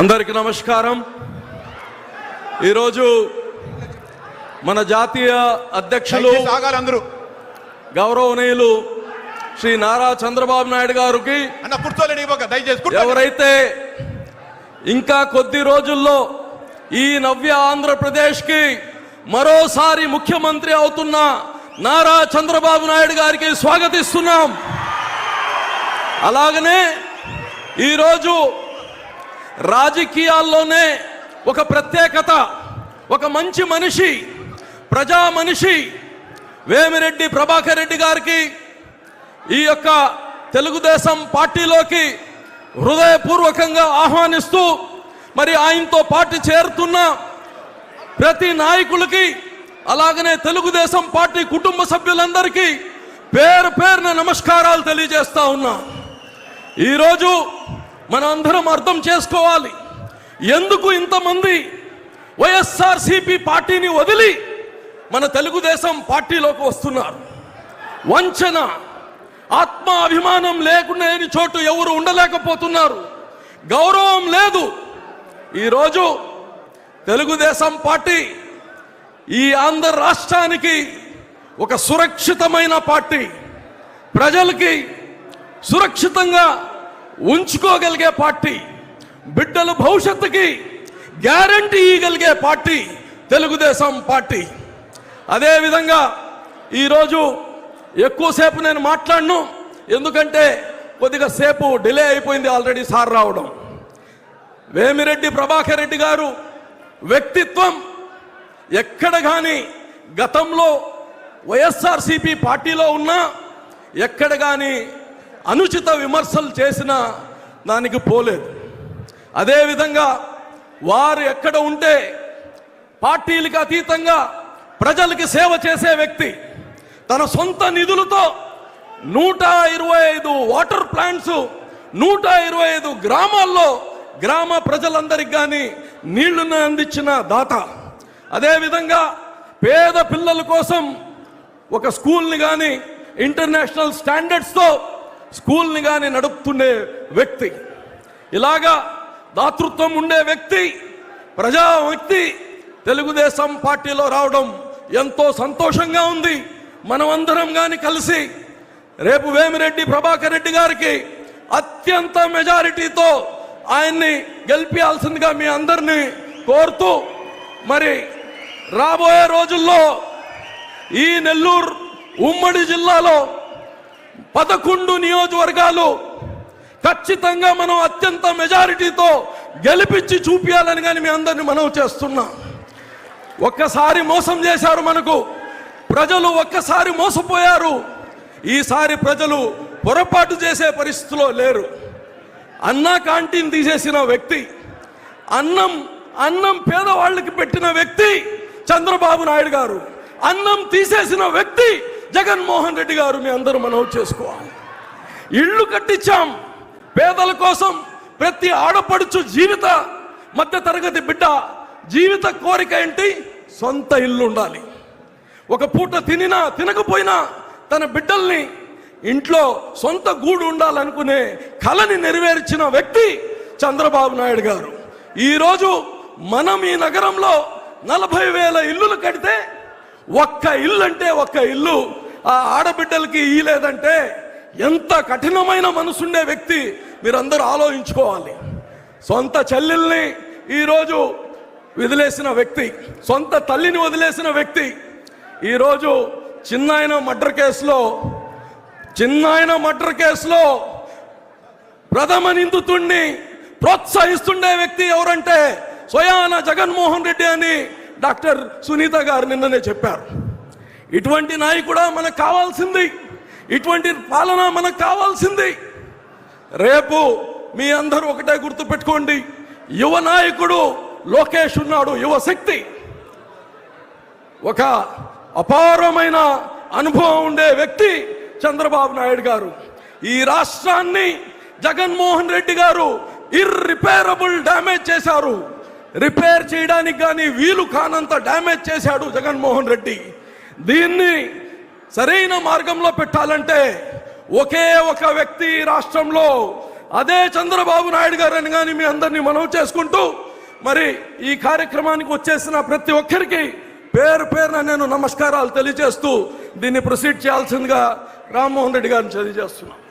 అందరికి నమస్కారం. ఈరోజు మన జాతీయ అధ్యక్షులు అందరూ. గౌరవనీయులు శ్రీ నారా చంద్రబాబు నాయుడు గారికి. ఎవరైతే ఇంకా కొద్ది రోజుల్లో ఈ నవ్య ఆంధ్రప్రదేశ్కి మరోసారి ముఖ్యమంత్రి అవుతున్న నారా చంద్రబాబు నాయుడు గారికి స్వాగతిస్తున్నాం. అలాగనే ఈరోజు రాజకీయాల్లోనే ఒక ప్రత్యేకత ఒక మంచి మనిషి ప్రజా మనిషి వేమిరెడ్డి ప్రభాకర్ రెడ్డి గారికి ఈ యొక్క తెలుగుదేశం పార్టీలోకి హృదయపూర్వకంగా ఆహ్వానిస్తూ మరి ఆయనతో పాటు చేరుతున్న ప్రతి నాయకులకి అలాగనే తెలుగుదేశం పార్టీ కుటుంబ సభ్యులందరికీ పేరు పేరున నమస్కారాలు తెలియజేస్తా ఉన్నా. ఈరోజు మనందరం అందరం అర్థం చేసుకోవాలి. ఎందుకు ఇంతమంది వైఎస్ఆర్సిపి పార్టీని వదిలి మన తెలుగుదేశం పార్టీలోకి వస్తున్నారు? వంచన ఆత్మ అభిమానం లేకుండా లేని చోటు ఎవరు ఉండలేకపోతున్నారు? గౌరవం లేదు. ఈరోజు తెలుగుదేశం పార్టీ ఈ ఆంధ్ర రాష్ట్రానికి ఒక సురక్షితమైన పార్టీ. ప్రజలకి సురక్షితంగా ఉంచుకోగలిగే పార్టీ బిడ్డల భవిష్యత్తుకి గ్యారంటీ ఇవ్వగలిగే పార్టీ తెలుగుదేశం పార్టీ. అదేవిధంగా ఈరోజు ఎక్కువసేపు నేను మాట్లాడను ఎందుకంటే కొద్దిగా సేపు డిలే అయిపోయింది ఆల్రెడీ సార్ రావడం. వేమిరెడ్డి ప్రభాకర్ రెడ్డి గారు వ్యక్తిత్వం ఎక్కడ కానీ గతంలో వైఎస్ఆర్సిపి పార్టీలో ఉన్నా ఎక్కడ కానీ అనుచిత విమర్శలు చేసిన దానికి పోలేదు. అదేవిధంగా వారు ఎక్కడ ఉంటే పార్టీలకు అతీతంగా ప్రజలకి సేవ చేసే వ్యక్తి తన సొంత నిధులతో నూట ఇరవై ఐదు వాటర్ ప్లాంట్స్ నూట ఇరవై ఐదు గ్రామాల్లో గ్రామ ప్రజలందరికి కానీ నీళ్ళను అందించిన దాత. అదేవిధంగా పేద పిల్లల కోసం ఒక స్కూల్ని కానీ ఇంటర్నేషనల్ స్టాండర్డ్స్తో స్కూల్ని కానీ నడుపుతుండే వ్యక్తి. ఇలాగా దాతృత్వం ఉండే వ్యక్తి ప్రజా వ్యక్తి తెలుగుదేశం పార్టీలో రావడం ఎంతో సంతోషంగా ఉంది. మనమందరం కానీ కలిసి రేపు వేమిరెడ్డి ప్రభాకర్ రెడ్డి గారికి అత్యంత మెజారిటీతో ఆయన్ని గెలిపించాల్సిందిగా మీ అందరినీ కోరుతూ మరి రాబోయే రోజుల్లో ఈ నెల్లూరు ఉమ్మడి జిల్లాలో పదకొండు నియోజకవర్గాలు ఖచ్చితంగా మనం అత్యంత మెజారిటీతో గెలిపించి చూపించాలని కానీ మీ అందరిని మనవి చేస్తున్నాం. ఒక్కసారి మోసం చేశారు మనకు. ప్రజలు ఒక్కసారి మోసపోయారు. ఈసారి ప్రజలు పొరపాటు చేసే పరిస్థితిలో లేరు. అన్నా క్యాంటీన్ తీసేసిన వ్యక్తి అన్నం అన్నం పేదవాళ్ళకి పెట్టిన వ్యక్తి చంద్రబాబు నాయుడు గారు. అన్నం తీసేసిన వ్యక్తి జగన్మోహన్ రెడ్డి గారు మీ అందరూ మనం చేసుకోవాలి. ఇళ్ళు కట్టించాం. పేదల కోసం ప్రతి ఆడపడుచు జీవిత మధ్య తరగతి బిడ్డ జీవిత కోరిక ఏంటి? సొంత ఇల్లు ఉండాలి. ఒక పూట తినినా తినకపోయినా తన బిడ్డల్ని ఇంట్లో సొంత గూడు ఉండాలనుకునే కళని నెరవేర్చిన వ్యక్తి చంద్రబాబు నాయుడు గారు. ఈరోజు మనం ఈ నగరంలో నలభై వేల ఇల్లులు కడితే ఒక్క ఇల్లు అంటే ఒక్క ఇల్లు. ఆ ఆడబిడ్డలకి ఇయ్యలేదంటే ఎంత కఠినమైన మనసుండే వ్యక్తి మీరందరూ ఆలోచించుకోవాలి. సొంత చెల్లెల్ని ఈరోజు వదిలేసిన వ్యక్తి సొంత తల్లిని వదిలేసిన వ్యక్తి ఈరోజు చిన్నాయన మర్డర్ కేసులో చిన్నాయన మర్డర్ కేసులో ప్రథమ నిందితుణ్ణి ప్రోత్సహిస్తుండే వ్యక్తి ఎవరంటే స్వయాన జగన్మోహన్ రెడ్డి అని డాక్టర్ సునీత గారు నిన్ననే చెప్పారు. ఇటువంటి నాయకుడా మనకు కావాల్సింది. ఇటువంటి పాలన మనకు కావాల్సింది. రేపు మీ అందరూ ఒకటే గుర్తుపెట్టుకోండి. యువ నాయకుడు లోకేష్ ఉన్నాడు యువ శక్తి. ఒక అపారమైన అనుభవం ఉండే వ్యక్తి చంద్రబాబు నాయుడు గారు. ఈ రాష్ట్రాన్ని జగన్మోహన్ రెడ్డి గారు ఇర్రిపేరబుల్ డ్యామేజ్ చేశారు. రిపేర్ చేయడానికి కానీ వీలు కానంత డ్యామేజ్ చేశాడు జగన్మోహన్ రెడ్డి. దీన్ని సరైన మార్గంలో పెట్టాలంటే ఒకే ఒక వ్యక్తి రాష్ట్రంలో అదే చంద్రబాబు నాయుడు గారని కానీ మీ అందరినీ మనవి చేసుకుంటూ మరి ఈ కార్యక్రమానికి వచ్చేసిన ప్రతి ఒక్కరికి పేరు పేరున నేను నమస్కారాలు తెలియజేస్తూ దీన్ని ప్రొసీడ్ చేయాల్సిందిగా రామ్మోహన్ రెడ్డి గారిని తెలియజేస్తున్నాను.